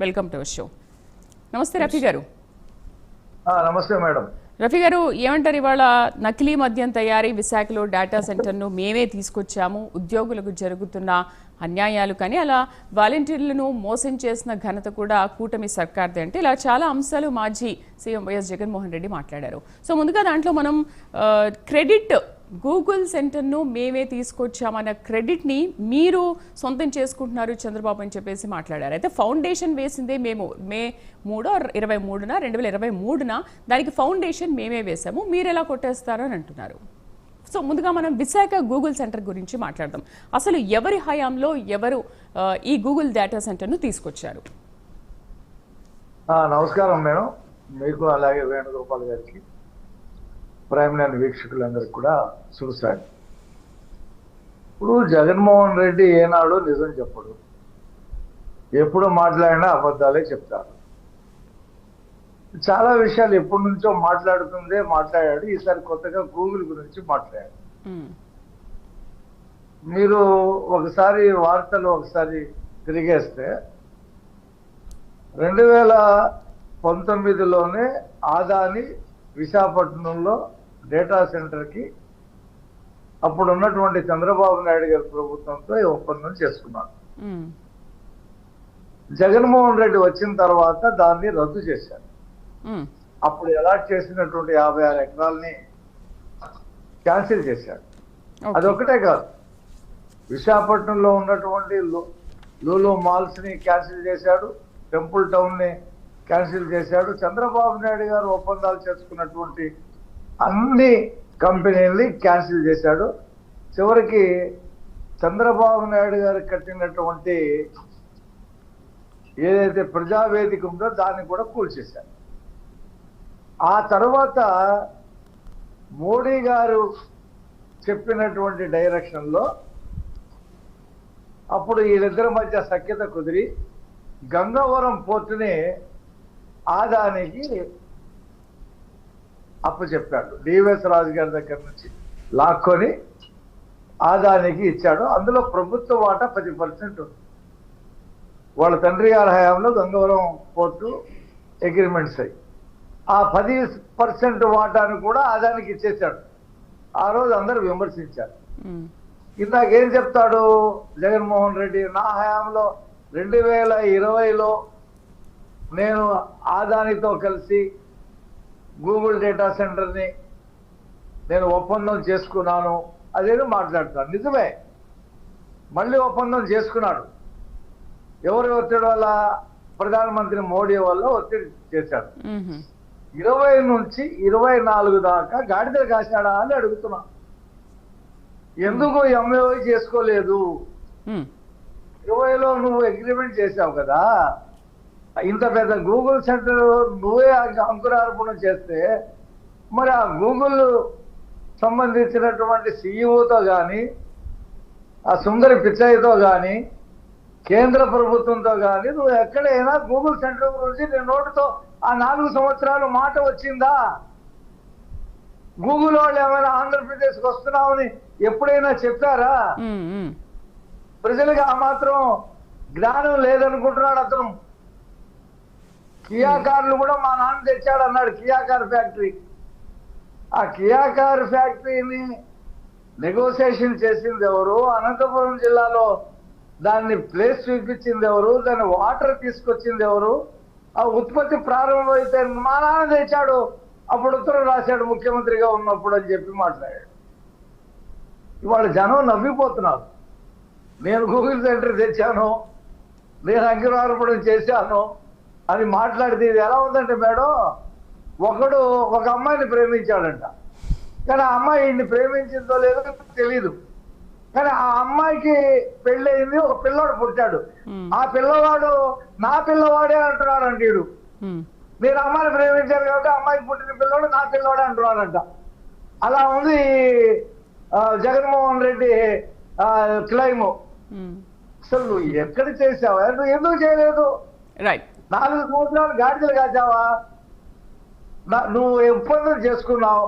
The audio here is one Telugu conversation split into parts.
వెల్కమ్ టు షో నమస్తే రఫీ గారు. నమస్తే మేడం. రఫీ గారు ఏమంటారు ఇవాళ నకిలీ మద్యం తయారీ విశాఖలో డేటా సెంటర్ను మేమే తీసుకొచ్చాము ఉద్యోగులకు జరుగుతున్న అన్యాయాలు కానీ అలా వాలంటీర్లను మోసం చేసిన ఘనత కూడా కూటమి సర్కార్దే అంటే ఇలా చాలా అంశాలు మాజీ సీఎం వైఎస్ జగన్మోహన్ రెడ్డి మాట్లాడారు. సో ముందుగా దాంట్లో మనం క్రెడిట్ గూగుల్ సెంటర్ను మేమే తీసుకొచ్చామన్న క్రెడిట్ని మీరు సొంతం చేసుకుంటున్నారు చంద్రబాబు అని చెప్పేసి మాట్లాడారు. అయితే ఫౌండేషన్ వేసిందే మేము. మే మూడో ఇరవై మూడున రెండు వేల ఇరవై మూడున దానికి ఫౌండేషన్ మేమే వేసాము మీరు ఎలా కొట్టేస్తారు అని అంటున్నారు. సో ముందుగా మనం విశాఖ గూగుల్ సెంటర్ గురించి మాట్లాడదాం. అసలు ఎవరి హయాంలో ఎవరు ఈ గూగుల్ డేటా సెంటర్ను తీసుకొచ్చారు? నమస్కారం మేడం. మీకు అలాగే వేణుగోపాల్ గారికి. ప్రైమ్ లైన్ వీక్షకులందరికీ కూడా చూస్తాడు ఇప్పుడు జగన్మోహన్ రెడ్డి ఏనాడు నిజం చెప్పడు. ఎప్పుడు మాట్లాడినా అబద్ధాలే చెప్తారు చాలా విషయాలు ఎప్పటి నుంచో మాట్లాడుతుందే మాట్లాడాడు. ఈసారి కొత్తగా గూగుల్ గురించి మాట్లాడాడు. మీరు ఒకసారి వార్తలు ఒకసారి తిరిగేస్తే రెండు వేల పంతొమ్మిదిలోనే ఆదాని విశాఖపట్నంలో డేటా సెంటర్కి అప్పుడు ఉన్నటువంటి చంద్రబాబు నాయుడు గారి ప్రభుత్వంతో ఈ ఒప్పందం చేసుకున్నారు. జగన్మోహన్ రెడ్డి వచ్చిన తర్వాత దాన్ని రద్దు చేశారు. అప్పుడు అలాట్ చేసినటువంటి యాభై ఆరు ఎకరాలని క్యాన్సిల్ చేశారు ఓకే. అదొక్కటే కాదు విశాఖపట్నంలో ఉన్నటువంటి లూలు మాల్స్ని క్యాన్సిల్ చేశాడు టెంపుల్ టౌన్ని క్యాన్సిల్ చేశాడు చంద్రబాబు నాయుడు గారు ఒప్పందాలు చేసుకున్నటువంటి అన్ని కంపెనీల్ని క్యాన్సిల్ చేశాడు. చివరికి చంద్రబాబు నాయుడు గారు కట్టినటువంటి ఏదైతే ప్రజావేదిక ఉందో దాన్ని కూడా కూల్చేశారు. ఆ తర్వాత మోడీ గారు చెప్పినటువంటి డైరెక్షన్లో అప్పుడు వీళ్ళిద్దరి మధ్య సఖ్యత కుదిరి గంగవరం పోర్టుని ఆదానికి అప్పచెప్పాడు డివిఎస్ రాజు గారి దగ్గర నుంచి లాక్కొని ఆదానికి ఇచ్చాడు. అందులో ప్రభుత్వ వాటా పది పర్సెంట్ ఉంది. వాళ్ళ తండ్రి గారి హయాంలో గంగవరం పోర్టు అగ్రిమెంట్స్ అయ్యి. ఆ పది పర్సెంట్ వాటాను కూడా ఆదానికి ఇచ్చేశాడు. ఆ రోజు అందరూ విమర్శించారు. ఇందాకేం చెప్తాడు జగన్మోహన్ రెడ్డి? నా హయాంలో రెండు వేల ఇరవైలో నేను ఆదానితో కలిసి గూగుల్ డేటా సెంటర్ని నేను ఒప్పందం చేసుకున్నాను. అదేదో మాట్లాడతాను నిజమే. మళ్ళీ ఒప్పందం చేసుకున్నాడు. ఎవరి ఒత్తిడి వల్ల? ప్రధానమంత్రి మోడీ వల్ల ఒత్తిడి చేశాడు. ఇరవై నుంచి ఇరవై నాలుగు దాకా గాడిదలు కాశాడా అని అడుగుతున్నా. ఎందుకు ఎంఏఓ చేసుకోలేదు. ఇరవైలో నువ్వు అగ్రిమెంట్ చేసావు కదా. ఇంత పెద్ద గూగుల్ సెంటర్ నువ్వే అంక- అంకురార్పణం చేస్తే మరి ఆ గూగుల్ సంబంధించినటువంటి సీఈఓతో కానీ ఆ సుందరి పిచ్చయ్యతో కానీ కేంద్ర ప్రభుత్వంతో కానీ నువ్వు ఎక్కడైనా గూగుల్ సెంటర్ గురించి నీ నోటితో ఆ నాలుగు సంవత్సరాలు మాట వచ్చిందా? గూగుల్ వాళ్ళు ఏమైనా ఆంధ్రప్రదేశ్కి వస్తున్నామని ఎప్పుడైనా చెప్పారా. ప్రజలకు ఆ మాత్రం జ్ఞానం లేదనుకుంటున్నాడు అతను. కియా కార్లు కూడా మా నాన్న తెచ్చాడు అన్నాడు కియా కార్ ఫ్యాక్టరీ. ఆ కియా కార్ ఫ్యాక్టరీని నెగోసియేషన్ చేసింది ఎవరు? అనంతపురం జిల్లాలో దాన్ని ప్లేస్ చూపించింది ఎవరు? దాన్ని వాటర్ తీసుకొచ్చింది ఎవరు? ఆ ఉత్పత్తి ప్రారంభమైతే మా నాన్న తెచ్చాడు అప్పుడు ఉత్తరం రాశాడు ముఖ్యమంత్రిగా ఉన్నప్పుడు అని చెప్పి మాట్లాడాడు. ఇవాళ జనం నవ్విపోతున్నారు. నేను గూగుల్ సెంటర్ తెచ్చాను నేను అంకురార్పణం చేశాను అని మాట్లాడితే ఇది ఎలా ఉందంటే మేడం ఒకడు ఒక అమ్మాయిని ప్రేమించాడంట. కానీ ఆ అమ్మాయి ఈయన్ని ప్రేమించిందో లేదో తెలీదు. కానీ ఆ అమ్మాయికి పెళ్ళయింది ఒక పిల్లోడు పుట్టాడు. ఆ పిల్లవాడు నా పిల్లవాడే అంటున్నాడు అంట వీడు. నేను అమ్మాయిని ప్రేమించాను కాబట్టి అమ్మాయికి పుట్టిన పిల్లోడు నా పిల్లోడే అంటున్నాడంట. అలా ఉంది జగన్మోహన్ రెడ్డి క్లైమ్. అసలు నువ్వు ఎక్కడ చేసావా నువ్వు ఎందుకు చేయలేదు? రైట్ నాలుగు సంవత్సరాలు గాడిదలు కాచావా? నువ్వు ఒప్పందం చేసుకున్నావు?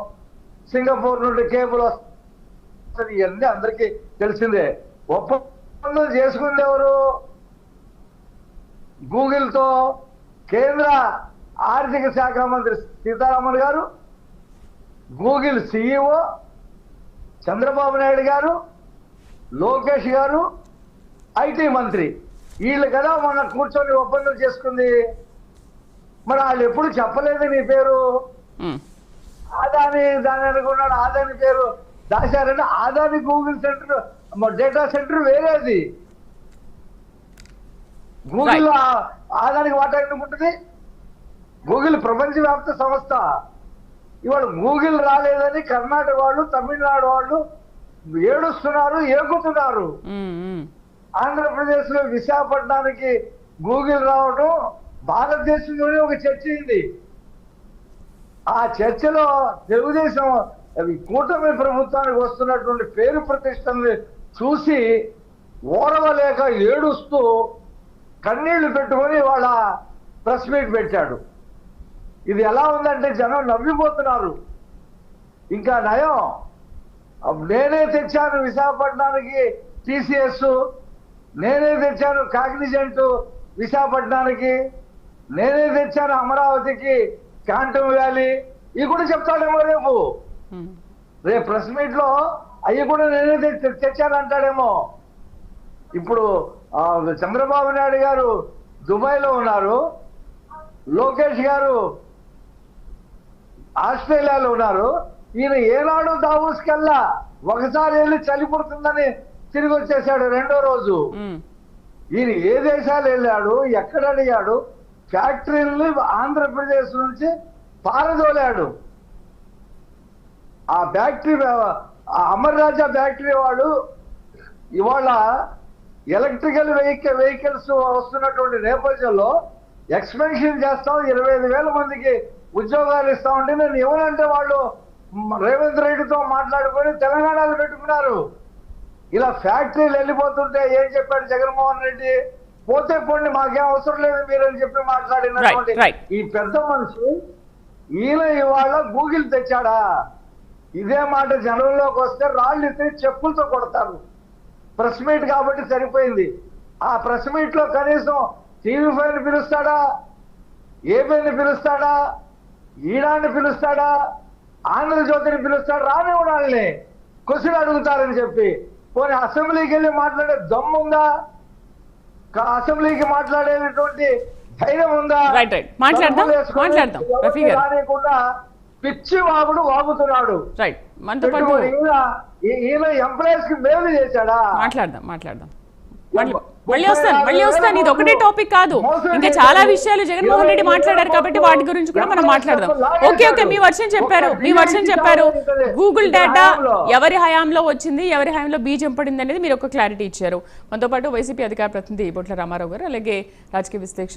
సింగపూర్ నుండి కేబుల్ వస్తుంది ఇవన్నీ అందరికీ తెలిసిందే. ఒప్పందం చేసుకుంది ఎవరు? గూగుల్తో కేంద్ర ఆర్థిక శాఖ మంత్రి సీతారామన్ గారు గూగుల్ సిఇఓ చంద్రబాబు నాయుడు గారు లోకేష్ గారు ఐటీ మంత్రి. వీళ్ళు కదా మొన్న కూర్చొని ఒప్పందం చేసుకుంది. మరి వాళ్ళు ఎప్పుడు చెప్పలేదు నీ పేరు? ఆదాని దాని అనుకున్నాడు ఆదాని పేరు. దాచారంటే Adani Google centre data centre వేరేది. గూగుల్ ఆదానికి వాటా ఎందుకు ఉంటుంది? గూగుల్ ప్రపంచవ్యాప్త సంస్థ. ఇవాళ గూగుల్ రాలేదని కర్ణాటక వాళ్ళు తమిళనాడు వాళ్ళు ఏడుస్తున్నారు ఏగుతున్నారు. ఆంధ్రప్రదేశ్లో విశాఖపట్నానికి గూగుల్ రావడం భారతదేశంలోనే ఒక చర్చ అయింది ఆ చర్చలో తెలుగుదేశం కూటమి ప్రభుత్వానికి వస్తున్నటువంటి పేరు ప్రతిష్టని చూసి ఓరవలేక ఏడుస్తూ కన్నీళ్ళు పెట్టుకొని వాళ్ళ ప్రెస్ మీట్ పెట్టాడు. ఇది ఎలా ఉందంటే జనం నవ్విపోతున్నారు. ఇంకా నయం. నేనే తెచ్చాను విశాఖపట్నానికి టీసీఎస్ నేనే తెచ్చాను కాగ్నిజెంట్ విశాఖపట్నానికి. నేనే తెచ్చాను అమరావతికి క్యాంటమ్ వ్యాలీ. ఇవి కూడా చెప్తాడేమో రేపు. రేపు ప్రెస్ మీట్లో అవి కూడా నేనే తెచ్చానంటాడేమో. ఇప్పుడు చంద్రబాబు నాయుడు గారు దుబాయ్లో ఉన్నారు. లోకేష్ గారు ఆస్ట్రేలియాలో ఉన్నారు. ఈయన ఏనాడు దావోస్కి వెళ్ళా ఒకసారి వెళ్ళి చలి పుడుతుందని తిరిగి వచ్చేసాడు రెండో రోజు. ఈయన ఏ దేశాలు వెళ్ళాడు ఎక్కడ అడిగాడు ఫ్యాక్టరీల్ని ఆంధ్రప్రదేశ్ నుంచి పారదోలాడు. ఆ ఫ్యాక్టరీ ఆ అమర్ రాజా ఫ్యాక్టరీ వాడు ఇవాళ ఎలక్ట్రికల్ వెహికల్ వెహికల్స్ వస్తున్నటువంటి నేపథ్యంలో ఎక్స్పెన్షన్ చేస్తాం ఇరవై ఐదు వేల మందికి ఉద్యోగాలు ఇస్తామంటే నేను ఎవరంటే వాళ్ళు రేవంత్ రెడ్డితో మాట్లాడుకొని తెలంగాణలో పెట్టుకున్నారు. ఇలా ఫ్యాక్టరీలు వెళ్ళిపోతుంటే ఏం చెప్పాడు జగన్మోహన్ రెడ్డి? పోతే పోండి మాకేం అవసరం లేదు మీరని చెప్పి మాట్లాడినటువంటి. ఈ పెద్ద మనిషి ఈయన ఇవాళ గూగుల్ తెచ్చాడా? ఇదే మాట జనంలోకి వస్తే రాళ్ళు ఎత్తి చెప్పులతో కొడతారు. ప్రెస్ మీట్ కాబట్టి సరిపోయింది. ఆ ప్రెస్ మీట్లో కనీసం టీవీ ఫైవ్ పిలుస్తాడా? ఏబిఎన్ పిలుస్తాడా? ఈనాడిని పిలుస్తాడా? ఆంధ్రజ్యోతిని పిలుస్తాడా? రానివ్వడు వాళ్ళని క్వశ్చన్ అడుగుతారని చెప్పి పోనీ అసెంబ్లీకి వెళ్ళి మాట్లాడే దమ్ముందా క- అసెంబ్లీకి మాట్లాడేటటువంటి ధైర్యం ఉందా. మాట్లాడదాం. రానియకుండా పిచ్చి వాగుడు వాగుతున్నాడు. ఈయన ఎంప్లాయీస్కి మేలు చేశాడా? మాట్లాడదాం మాట్లాడదాం. మళ్ళీ వస్తాను మళ్ళీ వస్తాను. ఇది ఒకటే టాపిక్ కాదు. ఇంకా చాలా విషయాలు జగన్మోహన్ రెడ్డి మాట్లాడారు కాబట్టి వాటి గురించి కూడా మనం మాట్లాడదాం. ఓకే ఓకే మీ వర్షం చెప్పారు మీ వర్షం చెప్పారు. గూగుల్ డేటా ఎవరి హయాంలో వచ్చింది ఎవరి హయాంలో బీజం పడింది అనేది మీరు ఒక క్లారిటీ ఇచ్చారు. మనతో పాటు వైసీపీ అధికార ప్రతినిధి బొట్ల రామారావు గారు అలాగే రాజకీయ విశ్లేషకులు